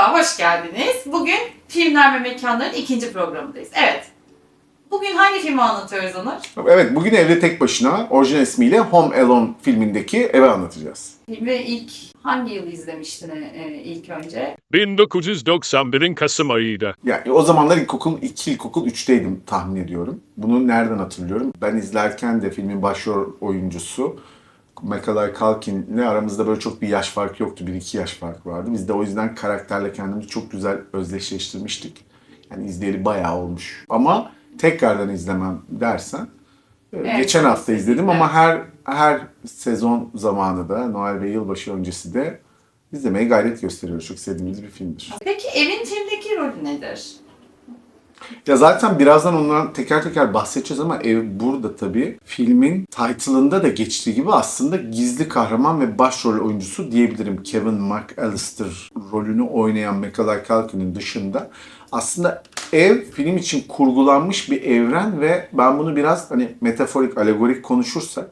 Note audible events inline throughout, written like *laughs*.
Merhaba, hoş geldiniz. Bugün Filmler ve Mekanların ikinci programındayız. Evet. Bugün hangi filmi anlatıyoruz Onur? Evet, bugün Evde Tek Başına, orijinal ismiyle Home Alone filmindeki evi anlatacağız. Filmi ilk hangi yıl izlemiştin e, ilk önce? 1991'in Kasım ayıydı. Yani o zamanlar ilkokul, iki ilkokul 3'teydim tahmin ediyorum. Bunu nereden hatırlıyorum? Ben izlerken de filmin başrol oyuncusu Macaulay Culkin'le aramızda böyle çok bir yaş farkı yoktu. Bir iki yaş fark vardı. Biz de o yüzden karakterle kendimizi çok güzel özdeşleştirmiştik. Yani izleyeli bayağı olmuş. Ama tekrardan izlemem dersen e, Evet, geçen hafta izledim evet. ama her her sezon zamanı da Noel ve yılbaşı öncesi de izlemeye gayret gösteriyoruz. Çok sevdiğimiz bir filmdir. Peki evin filmdeki rolü nedir? Ya zaten birazdan ondan teker teker bahsedeceğiz ama ev burada tabii filmin title'ında da geçtiği gibi aslında gizli kahraman ve başrol oyuncusu diyebilirim. Kevin McAllister rolünü oynayan Macaulay Culkin'in dışında aslında ev film için kurgulanmış bir evren ve ben bunu biraz hani metaforik, alegorik konuşursak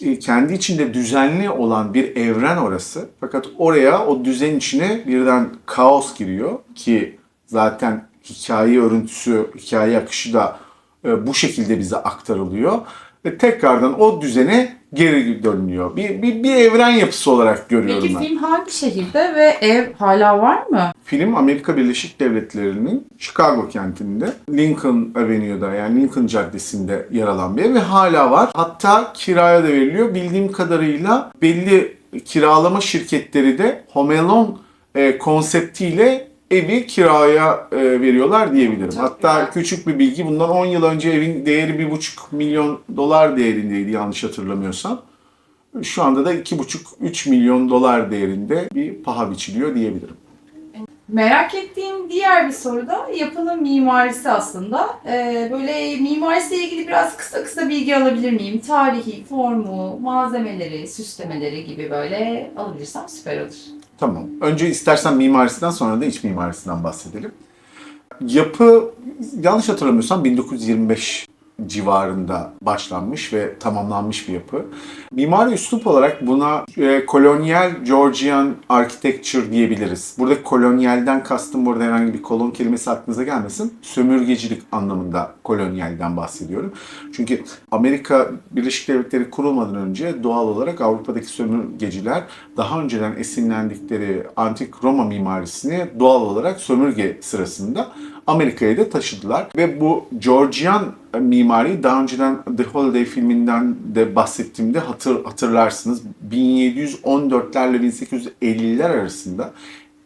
e, kendi içinde düzenli olan bir evren orası. Fakat oraya o düzen içine birden kaos giriyor ki zaten hikaye örüntüsü, hikaye akışı da e, bu şekilde bize aktarılıyor. Ve tekrardan o düzene geri dönülüyor. Bir, bir, bir evren yapısı olarak görüyorum Peki ben. film hangi şehirde ve ev hala var mı? Film Amerika Birleşik Devletleri'nin Chicago kentinde Lincoln Avenue'da yani Lincoln Caddesi'nde yer alan bir ev ve hala var. Hatta kiraya da veriliyor. Bildiğim kadarıyla belli kiralama şirketleri de Home Alone e, konseptiyle evi kiraya e, veriyorlar diyebilirim. Çok Hatta güzel. küçük bir bilgi bundan 10 yıl önce evin değeri 1,5 milyon dolar değerindeydi yanlış hatırlamıyorsam. Şu anda da 2,5-3 milyon dolar değerinde bir paha biçiliyor diyebilirim. Merak ettiğim diğer bir soru da yapının mimarisi aslında. Ee, böyle mimarisiyle ilgili biraz kısa kısa bilgi alabilir miyim? Tarihi, formu, malzemeleri, süslemeleri gibi böyle alabilirsem süper olur. Tamam. Önce istersen mimarisinden sonra da iç mimarisinden bahsedelim. Yapı yanlış hatırlamıyorsam 1925 civarında başlanmış ve tamamlanmış bir yapı. Mimari üslup olarak buna e, kolonyal Georgian architecture diyebiliriz. Burada kolonyalden kastım burada herhangi bir kolon kelimesi aklınıza gelmesin. Sömürgecilik anlamında kolonyalden bahsediyorum. Çünkü Amerika Birleşik Devletleri kurulmadan önce doğal olarak Avrupa'daki sömürgeciler daha önceden esinlendikleri antik Roma mimarisini doğal olarak sömürge sırasında Amerika'ya da taşıdılar. Ve bu Georgian mimari daha önceden The Holiday filminden de bahsettiğimde hatır, hatırlarsınız. 1714'lerle 1850'ler arasında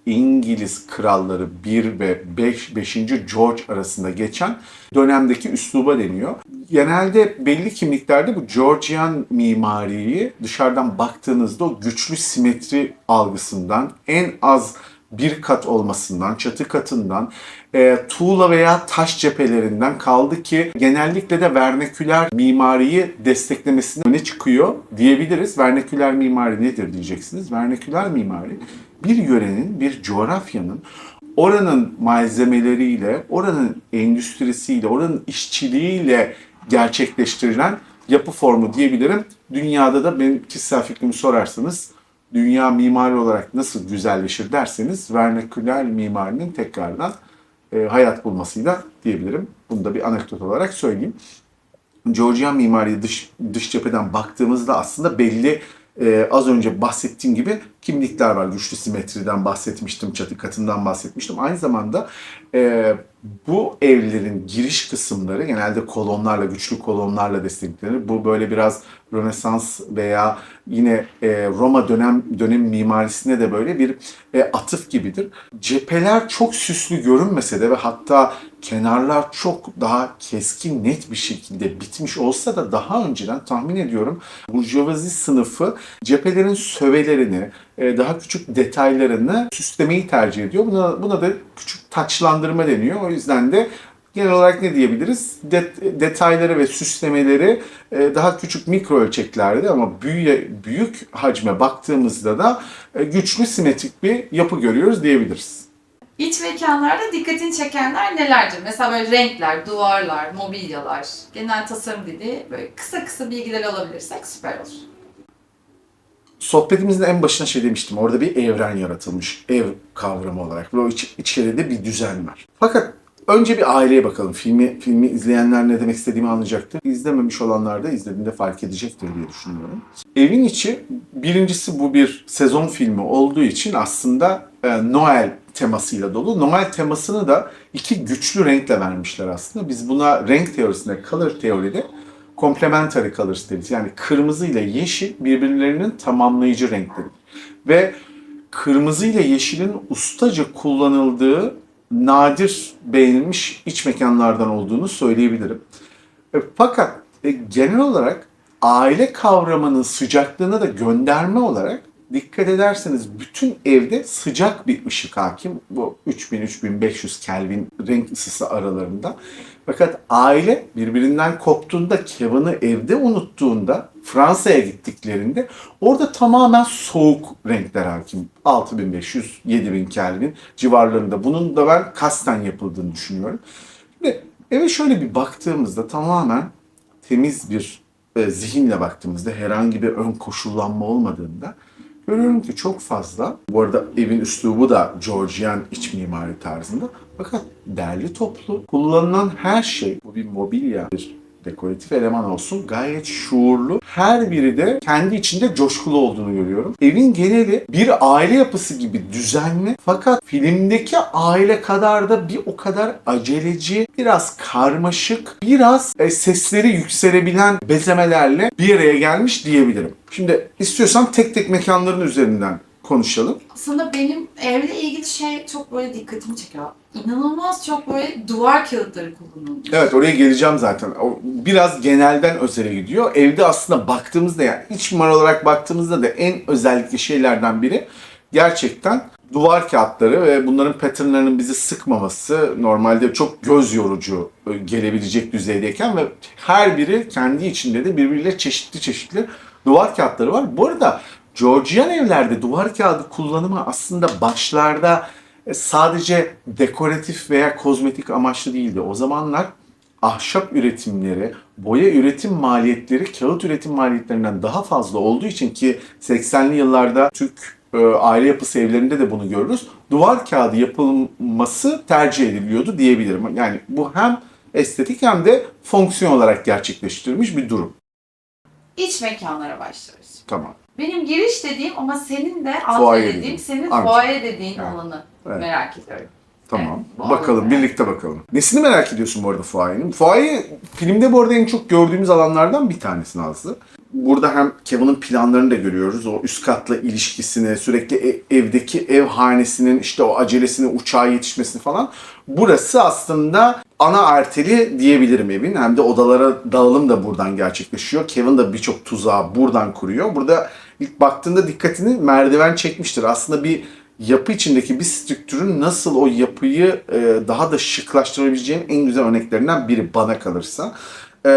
İngiliz kralları 1 ve 5. 5. George arasında geçen dönemdeki üsluba deniyor. Genelde belli kimliklerde bu Georgian mimariyi dışarıdan baktığınızda o güçlü simetri algısından en az bir kat olmasından, çatı katından, e, tuğla veya taş cephelerinden kaldı ki genellikle de vernaküler mimariyi desteklemesine öne çıkıyor diyebiliriz. Vernaküler mimari nedir diyeceksiniz. Vernaküler mimari bir yörenin, bir coğrafyanın oranın malzemeleriyle, oranın endüstrisiyle, oranın işçiliğiyle gerçekleştirilen yapı formu diyebilirim. Dünyada da benim kişisel fikrimi sorarsanız dünya mimari olarak nasıl güzelleşir derseniz vernaküler mimarinin tekrardan e, hayat bulmasıyla diyebilirim. Bunu da bir anekdot olarak söyleyeyim. Georgian mimari dış, dış cepheden baktığımızda aslında belli e, az önce bahsettiğim gibi kimlikler var. Güçlü simetriden bahsetmiştim, çatı katından bahsetmiştim. Aynı zamanda e, bu evlerin giriş kısımları genelde kolonlarla, güçlü kolonlarla desteklenir. Bu böyle biraz Rönesans veya yine e, Roma dönem dönem mimarisine de böyle bir e, atıf gibidir. Cepheler çok süslü görünmese de ve hatta kenarlar çok daha keskin, net bir şekilde bitmiş olsa da daha önceden tahmin ediyorum burjuvazi sınıfı cephelerin sövelerini, daha küçük detaylarını süslemeyi tercih ediyor. Buna, buna da küçük taçlandırma deniyor. O yüzden de genel olarak ne diyebiliriz? Det- detayları ve süslemeleri e, daha küçük mikro ölçeklerde ama büyüye, büyük hacme baktığımızda da e, güçlü simetrik bir yapı görüyoruz diyebiliriz. İç mekanlarda dikkatini çekenler nelerdir? Mesela böyle renkler, duvarlar, mobilyalar, genel tasarım dili böyle kısa kısa bilgiler alabilirsek süper olur. Sohbetimizin en başına şey demiştim. Orada bir evren yaratılmış. Ev kavramı olarak. Ve o iç, içeride bir düzen var. Fakat önce bir aileye bakalım. Filmi filmi izleyenler ne demek istediğimi anlayacaktır. İzlememiş olanlar da izlediğinde fark edecektir diye düşünüyorum. Evin içi birincisi bu bir sezon filmi olduğu için aslında e, Noel temasıyla dolu. Noel temasını da iki güçlü renkle vermişler aslında. Biz buna renk teorisinde, color teoride complementary colors deriz. Yani kırmızı ile yeşil birbirlerinin tamamlayıcı renkleri. Ve kırmızı ile yeşilin ustaca kullanıldığı nadir beğenilmiş iç mekanlardan olduğunu söyleyebilirim. E, Fakat e, genel olarak aile kavramının sıcaklığına da gönderme olarak dikkat ederseniz bütün evde sıcak bir ışık hakim. Bu 3000-3500 Kelvin renk ısısı aralarında. Fakat aile birbirinden koptuğunda, Kevin'i evde unuttuğunda, Fransa'ya gittiklerinde orada tamamen soğuk renkler hakim. 6500-7000 Kelvin civarlarında. Bunun da ben kasten yapıldığını düşünüyorum. Ve eve şöyle bir baktığımızda tamamen temiz bir e, zihinle baktığımızda herhangi bir ön koşullanma olmadığında görüyorum ki çok fazla bu arada evin üslubu da Georgian iç mimari tarzında fakat derli toplu kullanılan her şey bu bir mobilya bir dekoratif eleman olsun gayet şuurlu. Her biri de kendi içinde coşkulu olduğunu görüyorum. Evin geneli bir aile yapısı gibi düzenli fakat filmdeki aile kadar da bir o kadar aceleci, biraz karmaşık, biraz e, sesleri yükselebilen bezemelerle bir araya gelmiş diyebilirim. Şimdi istiyorsan tek tek mekanların üzerinden konuşalım. Aslında benim evle ilgili şey çok böyle dikkatimi çekiyor. İnanılmaz çok böyle duvar kağıtları kullanılmış. Evet oraya geleceğim zaten. O biraz genelden özele gidiyor. Evde aslında baktığımızda yani iç mimar olarak baktığımızda da en özellikli şeylerden biri gerçekten duvar kağıtları ve bunların patternlarının bizi sıkmaması normalde çok göz yorucu e, gelebilecek düzeydeyken ve her biri kendi içinde de birbiriyle çeşitli çeşitli duvar kağıtları var. Bu arada Georgian evlerde duvar kağıdı kullanımı aslında başlarda e, sadece dekoratif veya kozmetik amaçlı değildi. O zamanlar ahşap üretimleri, boya üretim maliyetleri kağıt üretim maliyetlerinden daha fazla olduğu için ki 80'li yıllarda Türk e, aile yapısı evlerinde de bunu görürüz. Duvar kağıdı yapılması tercih ediliyordu diyebilirim. Yani bu hem estetik hem de fonksiyon olarak gerçekleştirilmiş bir durum. İç mekanlara başlıyoruz. Tamam. Benim giriş dediğim ama senin de Fuaye dediğim, dediğim. senin Antre. fuaye dediğin Evet. alanı Evet. merak ediyorum. Tamam. Evet, bakalım birlikte bakalım. Nesini merak ediyorsun bu arada Fuaye'nin? Fuaye filmde bu arada en çok gördüğümüz alanlardan bir tanesi Nazlı. Burada hem Kevin'in planlarını da görüyoruz. O üst katla ilişkisini, sürekli e- evdeki ev hanesinin işte o acelesini, uçağa yetişmesini falan. Burası aslında ana arteri diyebilirim evin. Hem de odalara dağılım da buradan gerçekleşiyor. Kevin de birçok tuzağı buradan kuruyor. Burada ilk baktığında dikkatini merdiven çekmiştir. Aslında bir yapı içindeki bir strüktürün nasıl o yapıyı e, daha da şıklaştırabileceğinin en güzel örneklerinden biri bana kalırsa. E,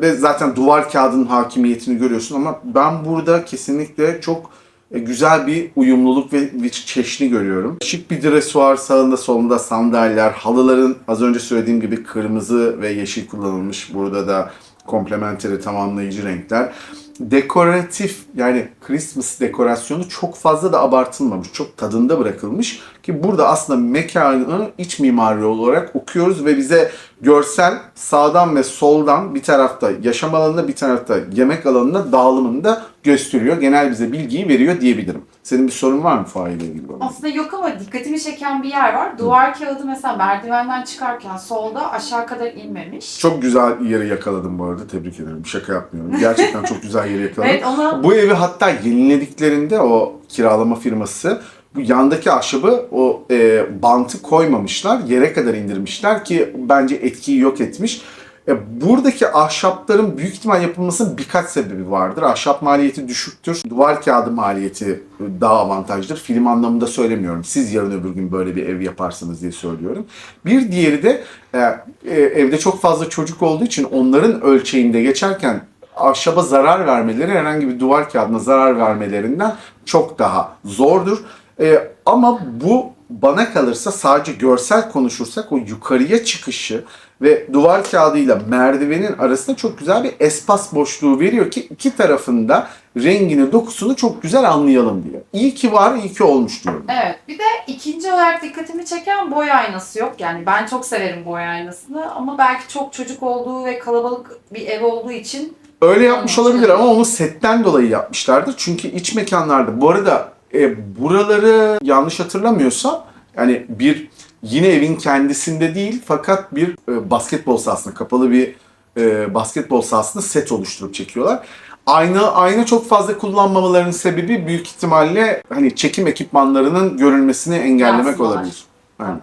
ve zaten duvar kağıdının hakimiyetini görüyorsun ama ben burada kesinlikle çok e, güzel bir uyumluluk ve bir çeşni görüyorum. Şık bir dresuar sağında solunda sandalyeler, halıların az önce söylediğim gibi kırmızı ve yeşil kullanılmış. Burada da komplementeri tamamlayıcı renkler. Dekoratif yani Christmas dekorasyonu çok fazla da abartılmamış. Çok tadında bırakılmış. Ki burada aslında mekanı iç mimari olarak okuyoruz ve bize görsel sağdan ve soldan bir tarafta yaşam alanında bir tarafta yemek alanında dağılımını da gösteriyor. Genel bize bilgiyi veriyor diyebilirim. Senin bir sorun var mı faile ilgili? Aslında yok ama dikkatimi çeken bir yer var. Duvar kağıdı mesela merdivenden çıkarken solda aşağı kadar inmemiş. Çok güzel yeri yakaladım bu arada. Tebrik ederim. Şaka yapmıyorum. Gerçekten çok güzel yeri yakaladım. *laughs* Evet ona Bu evi hatta yenilediklerinde o kiralama firması bu yandaki ahşabı o e, bantı koymamışlar. Yere kadar indirmişler ki bence etkiyi yok etmiş. E, buradaki ahşapların büyük ihtimal yapılmasının birkaç sebebi vardır. Ahşap maliyeti düşüktür. Duvar kağıdı maliyeti daha avantajlıdır. Film anlamında söylemiyorum. Siz yarın öbür gün böyle bir ev yaparsınız diye söylüyorum. Bir diğeri de e, e, evde çok fazla çocuk olduğu için onların ölçeğinde geçerken ahşaba zarar vermeleri herhangi bir duvar kağıdına zarar vermelerinden çok daha zordur. Ee, ama bu bana kalırsa sadece görsel konuşursak o yukarıya çıkışı ve duvar kağıdıyla merdivenin arasında çok güzel bir espas boşluğu veriyor ki iki tarafında rengini, dokusunu çok güzel anlayalım diye. İyi ki var, iyi ki olmuş diyorum. Evet. Bir de ikinci olarak dikkatimi çeken boy aynası yok. Yani ben çok severim boy aynasını ama belki çok çocuk olduğu ve kalabalık bir ev olduğu için Öyle yapmış olabilir ama onu setten dolayı yapmışlardır. Çünkü iç mekanlarda bu arada e, buraları yanlış hatırlamıyorsam yani bir yine evin kendisinde değil fakat bir e, basketbol sahasında kapalı bir e, basketbol sahasında set oluşturup çekiyorlar. Ayna ayna çok fazla kullanmamalarının sebebi büyük ihtimalle hani çekim ekipmanlarının görülmesini engellemek Yansımalar. olabilir. Yani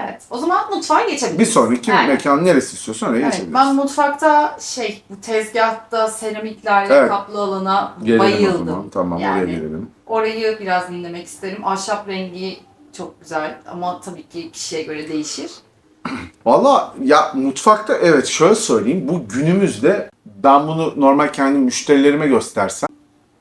evet. O zaman mutfağa geçebiliriz. bir sonraki Yani. mekan neresi istiyorsan oraya Evet, geçebiliriz. ben mutfakta şey bu tezgahta seramiklerle Evet. kaplı alana Gelelim o bayıldım. zaman. Tamam oraya Yani. gelelim. Orayı biraz dinlemek isterim. Ahşap rengi çok güzel ama tabii ki kişiye göre değişir. Valla ya mutfakta evet şöyle söyleyeyim bu günümüzde ben bunu normal kendi müşterilerime göstersem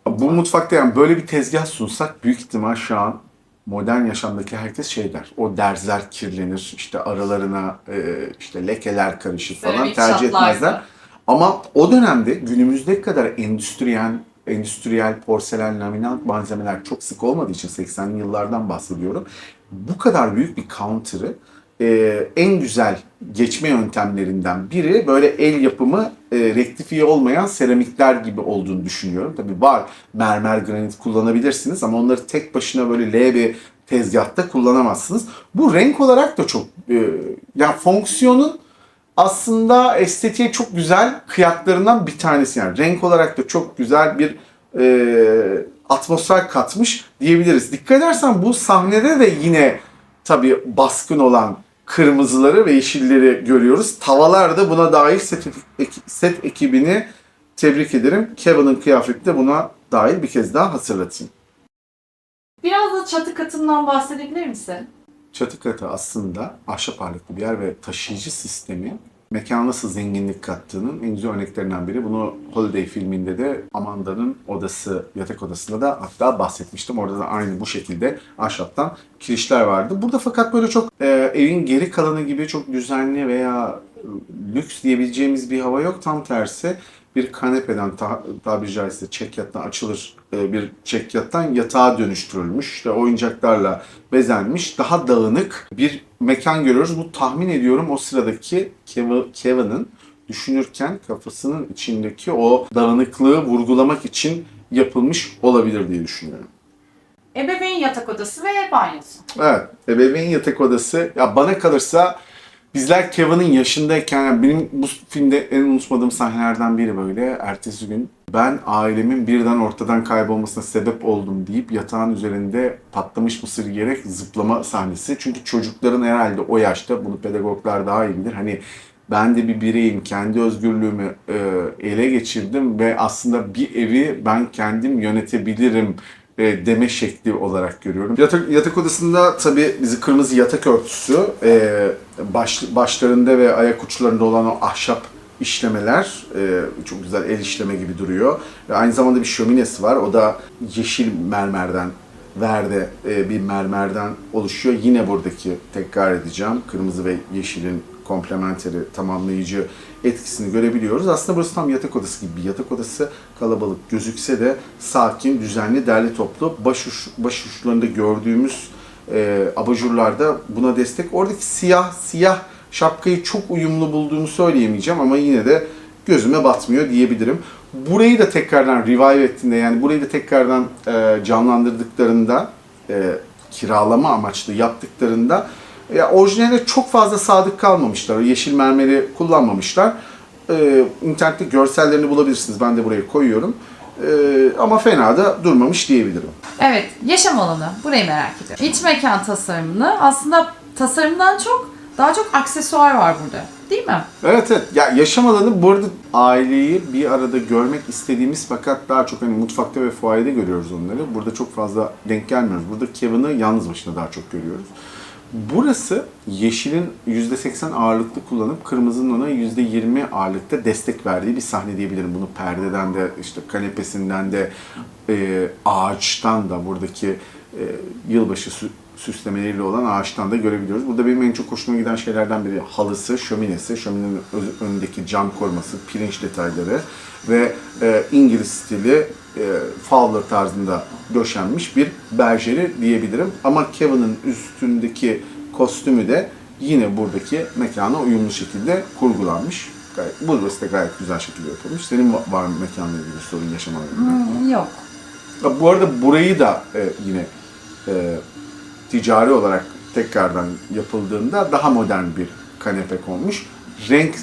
bu mutfakta yani böyle bir tezgah sunsak büyük ihtimal şu an modern yaşamdaki herkes şey der. O derzler kirlenir işte aralarına e, işte lekeler karışır falan Seramik tercih etmezler. Ama o dönemde günümüzdeki kadar endüstriyel endüstriyel porselen laminat malzemeler çok sık olmadığı için 80'li yıllardan bahsediyorum. Bu kadar büyük bir counter'ı e, en güzel geçme yöntemlerinden biri böyle el yapımı e, rektifiye olmayan seramikler gibi olduğunu düşünüyorum. Tabii var mermer granit kullanabilirsiniz ama onları tek başına böyle L bir tezgahta kullanamazsınız. Bu renk olarak da çok e, yani fonksiyonun aslında estetiğe çok güzel kıyaklarından bir tanesi yani renk olarak da çok güzel bir e, atmosfer katmış diyebiliriz. Dikkat edersen bu sahnede de yine tabii baskın olan kırmızıları ve yeşilleri görüyoruz. Tavalar da buna dair set, set ekibini tebrik ederim. Kevin'ın kıyafeti de buna dair bir kez daha hatırlatayım. Biraz da çatı katından bahsedebilir misin? Çatı katı aslında ahşap ağırlıklı bir yer ve taşıyıcı sistemi mekana nasıl zenginlik kattığının en güzel örneklerinden biri. Bunu Holiday filminde de Amanda'nın odası, yatak odasında da hatta bahsetmiştim. Orada da aynı bu şekilde ahşaptan kirişler vardı. Burada fakat böyle çok e, evin geri kalanı gibi çok düzenli veya e, lüks diyebileceğimiz bir hava yok. Tam tersi bir kanepeden ta, tabiri caizse çekyattan açılır e, bir çekyattan yatağa dönüştürülmüş. İşte oyuncaklarla bezenmiş, daha dağınık bir mekan görüyoruz. Bu tahmin ediyorum o sıradaki Kev- Kevin'ın düşünürken kafasının içindeki o dağınıklığı vurgulamak için yapılmış olabilir diye düşünüyorum. Ebeveyn yatak odası ve banyosu. Evet, ebeveyn yatak odası. Ya bana kalırsa bizler Kevin'in yaşındayken, yani benim bu filmde en unutmadığım sahnelerden biri böyle. Ertesi gün ben ailemin birden ortadan kaybolmasına sebep oldum deyip yatağın üzerinde patlamış mısır yiyerek zıplama sahnesi. Çünkü çocukların herhalde o yaşta, bunu pedagoglar daha iyi bilir. Hani ben de bir bireyim, kendi özgürlüğümü e, ele geçirdim ve aslında bir evi ben kendim yönetebilirim e, deme şekli olarak görüyorum. Yatak, yatak odasında tabii bizi kırmızı yatak örtüsü, e, baş, başlarında ve ayak uçlarında olan o ahşap işlemeler e, çok güzel el işleme gibi duruyor. Ve aynı zamanda bir şöminesi var. O da yeşil mermerden, verde e, bir mermerden oluşuyor. Yine buradaki tekrar edeceğim. Kırmızı ve yeşilin komplementeri, tamamlayıcı etkisini görebiliyoruz. Aslında burası tam yatak odası gibi bir yatak odası. Kalabalık gözükse de sakin, düzenli, derli toplu. Baş, baş uçlarında gördüğümüz e, abajurlarda buna destek. Oradaki siyah, siyah şapkayı çok uyumlu bulduğumu söyleyemeyeceğim ama yine de gözüme batmıyor diyebilirim. Burayı da tekrardan revive ettiğinde yani burayı da tekrardan e, canlandırdıklarında e, kiralama amaçlı yaptıklarında ya orijinaline çok fazla sadık kalmamışlar. O yeşil mermeri kullanmamışlar. E, internette görsellerini bulabilirsiniz. Ben de buraya koyuyorum. E, ama fena da durmamış diyebilirim. Evet, yaşam alanı. Burayı merak ediyorum. İç mekan tasarımını aslında tasarımdan çok daha çok aksesuar var burada. Değil mi? Evet evet. Ya yaşam alanı bu arada aileyi bir arada görmek istediğimiz fakat daha çok hani mutfakta ve fuayede görüyoruz onları. Burada çok fazla denk gelmiyoruz. Burada Kevin'ı yalnız başına daha çok görüyoruz. Burası yeşilin %80 ağırlıklı kullanıp kırmızının ona %20 ağırlıkta destek verdiği bir sahne diyebilirim. Bunu perdeden de işte kanepesinden de e, ağaçtan da buradaki e, yılbaşı sü- süslemeleriyle olan ağaçtan da görebiliyoruz. Burada benim en çok hoşuma giden şeylerden biri halısı, şöminesi, şöminenin önündeki cam koruması, pirinç detayları ve e, İngiliz stili e, Fowler tarzında döşenmiş bir berjeri diyebilirim. Ama Kevin'in üstündeki kostümü de yine buradaki mekana uyumlu şekilde kurgulanmış. Gayet, burası da gayet güzel şekilde yapılmış. Senin va- var mı mekanla ilgili sorun ilgili? Hmm, yok. Ya Bu arada burayı da e, yine e, ticari olarak tekrardan yapıldığında daha modern bir kanepe konmuş. Renk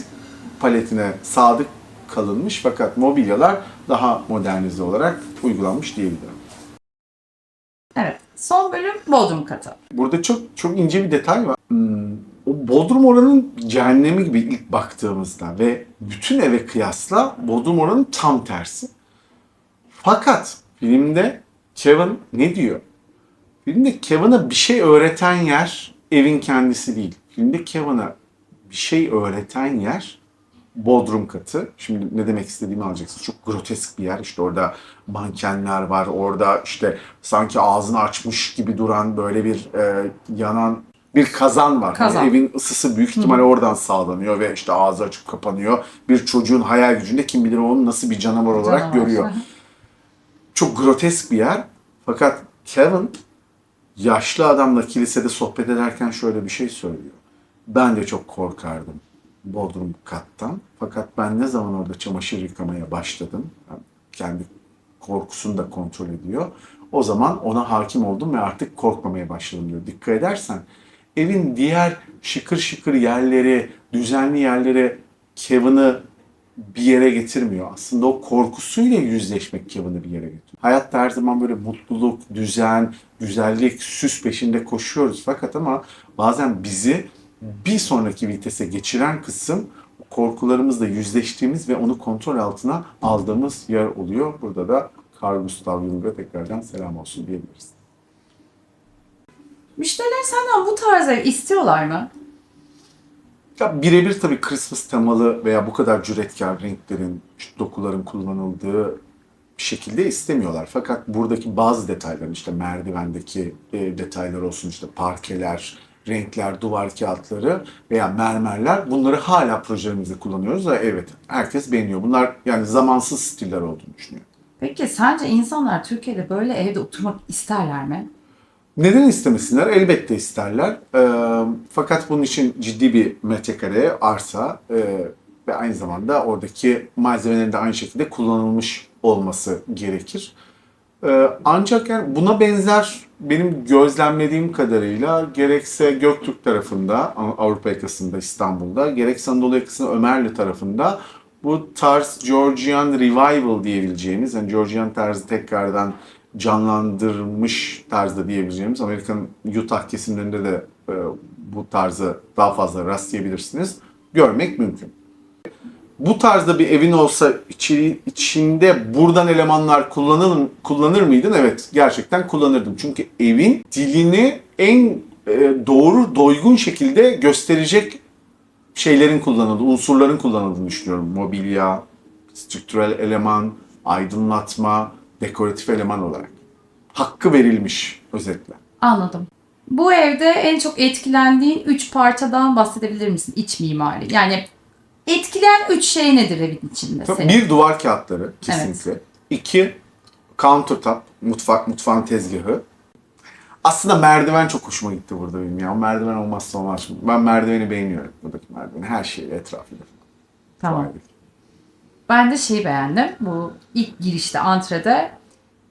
paletine sadık kalınmış fakat mobilyalar daha modernize olarak uygulanmış diyebilirim. Evet. Son bölüm Bodrum katı. Burada çok çok ince bir detay var. Hmm, o Bodrum oranın cehennemi gibi ilk baktığımızda ve bütün eve kıyasla Bodrum oranın tam tersi. Fakat filmde Kevin ne diyor? Filmde Kevin'a bir şey öğreten yer evin kendisi değil. Filmde Kevin'a bir şey öğreten yer Bodrum katı. Şimdi ne demek istediğimi alacaksınız. Çok grotesk bir yer. İşte orada mankenler var. Orada işte sanki ağzını açmış gibi duran böyle bir e, yanan bir kazan var. Kazan. Yani evin ısısı büyük ihtimalle oradan sağlanıyor ve işte ağzı açıp kapanıyor. Bir çocuğun hayal gücünde kim bilir onun nasıl bir canavar olarak Canavar. görüyor. Çok grotesk bir yer. Fakat Kevin yaşlı adamla kilisede sohbet ederken şöyle bir şey söylüyor. Ben de çok korkardım Bodrum kattan. Fakat ben ne zaman orada çamaşır yıkamaya başladım, kendi korkusunu da kontrol ediyor. O zaman ona hakim oldum ve artık korkmamaya başladım diyor. Dikkat edersen evin diğer şıkır şıkır yerleri, düzenli yerleri Kevin'i bir yere getirmiyor. Aslında o korkusuyla yüzleşmek Kevin'i bir yere getiriyor. Hayatta her zaman böyle mutluluk, düzen, güzellik, süs peşinde koşuyoruz. Fakat ama bazen bizi bir sonraki vitese geçiren kısım korkularımızla yüzleştiğimiz ve onu kontrol altına aldığımız yer oluyor. Burada da Carl Gustav Jung'a tekrardan selam olsun diyebiliriz. Müşteriler senden bu tarz ev istiyorlar mı? Ya birebir tabii Christmas temalı veya bu kadar cüretkar renklerin, dokuların kullanıldığı bir şekilde istemiyorlar. Fakat buradaki bazı detaylar işte merdivendeki e, detaylar olsun işte parkeler, renkler, duvar kağıtları veya mermerler bunları hala projelerimizde kullanıyoruz ve evet herkes beğeniyor. Bunlar yani zamansız stiller olduğunu düşünüyorum. Peki sence insanlar Türkiye'de böyle evde oturmak isterler mi? Neden istemesinler? Elbette isterler. Ee, fakat bunun için ciddi bir metrekare arsa e, ve aynı zamanda oradaki malzemelerin de aynı şekilde kullanılmış olması gerekir. Ee, ancak yani buna benzer benim gözlemlediğim kadarıyla gerekse Göktürk tarafında Avrupa yakasında İstanbul'da gerekse Anadolu yakasında Ömerli tarafında bu tarz Georgian Revival diyebileceğimiz yani Georgian tarzı tekrardan canlandırmış tarzda diyebileceğimiz Amerika'nın Utah kesimlerinde de e, bu tarzı daha fazla rastlayabilirsiniz. Görmek mümkün. Bu tarzda bir evin olsa içi, içinde buradan elemanlar kullanır, kullanır mıydın? Evet gerçekten kullanırdım. Çünkü evin dilini en e, doğru doygun şekilde gösterecek şeylerin kullanıldığı, unsurların kullanıldığını düşünüyorum. Mobilya, strüktürel eleman, aydınlatma, dekoratif eleman olarak. Hakkı verilmiş özetle. Anladım. Bu evde en çok etkilendiğin 3 parçadan bahsedebilir misin? İç mimari. Yani etkileyen 3 şey nedir evin içinde Tabii senin? Bir duvar kağıtları kesinlikle. İki countertop, mutfak, mutfağın tezgahı. Aslında merdiven çok hoşuma gitti burada benim ya. Merdiven olmazsa olmaz. Ben merdiveni beğeniyorum buradaki merdiveni. Her şeyi etrafıyla. Tamam. Vay be. Ben de şeyi beğendim. Bu ilk girişte antrede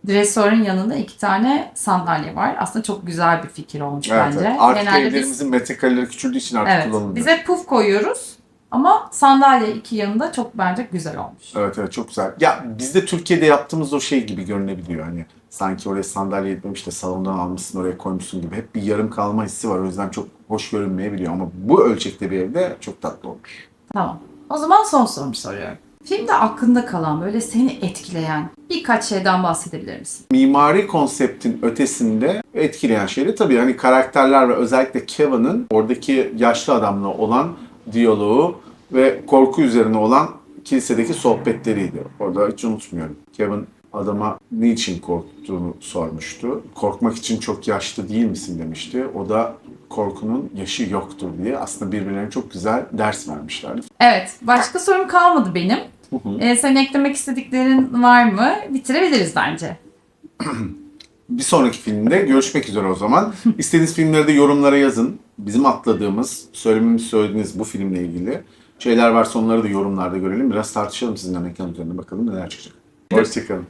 dresörün yanında iki tane sandalye var. Aslında çok güzel bir fikir olmuş Evet, bence. evet. Artık Genelde biz evlerimizin metrekareleri küçüldüğü için artık evet, kullanılmıyor. bize puf koyuyoruz ama sandalye iki yanında çok bence güzel olmuş. Evet evet çok güzel. Ya bizde Türkiye'de yaptığımız o şey gibi görünebiliyor. Hani sanki oraya sandalye yetmemiş de salondan almışsın oraya koymuşsun gibi. Hep bir yarım kalma hissi var. O yüzden çok hoş görünmeyebiliyor. Ama bu ölçekte bir evde çok tatlı olmuş. Tamam. O zaman son sorumu soruyorum. Filmde aklında kalan böyle seni etkileyen birkaç şeyden bahsedebilir misin? Mimari konseptin ötesinde etkileyen şeyleri tabii hani karakterler ve özellikle Kevin'ın oradaki yaşlı adamla olan diyaloğu ve korku üzerine olan kilisedeki sohbetleriydi. Orada hiç unutmuyorum. Kevin adama niçin korktuğunu sormuştu. Korkmak için çok yaşlı değil misin demişti. O da korkunun yaşı yoktur diye aslında birbirlerine çok güzel ders vermişlerdi. Evet. Başka sorum kalmadı benim. Ee, senin eklemek istediklerin var mı? Bitirebiliriz bence. *clears throat* Bir sonraki filmde görüşmek üzere o zaman. *laughs* İstediğiniz filmleri de yorumlara yazın. Bizim atladığımız, söylememiz söylediğiniz bu filmle ilgili şeyler varsa onları da yorumlarda görelim. Biraz tartışalım sizinle mekan üzerinde bakalım neler çıkacak. Hoşçakalın.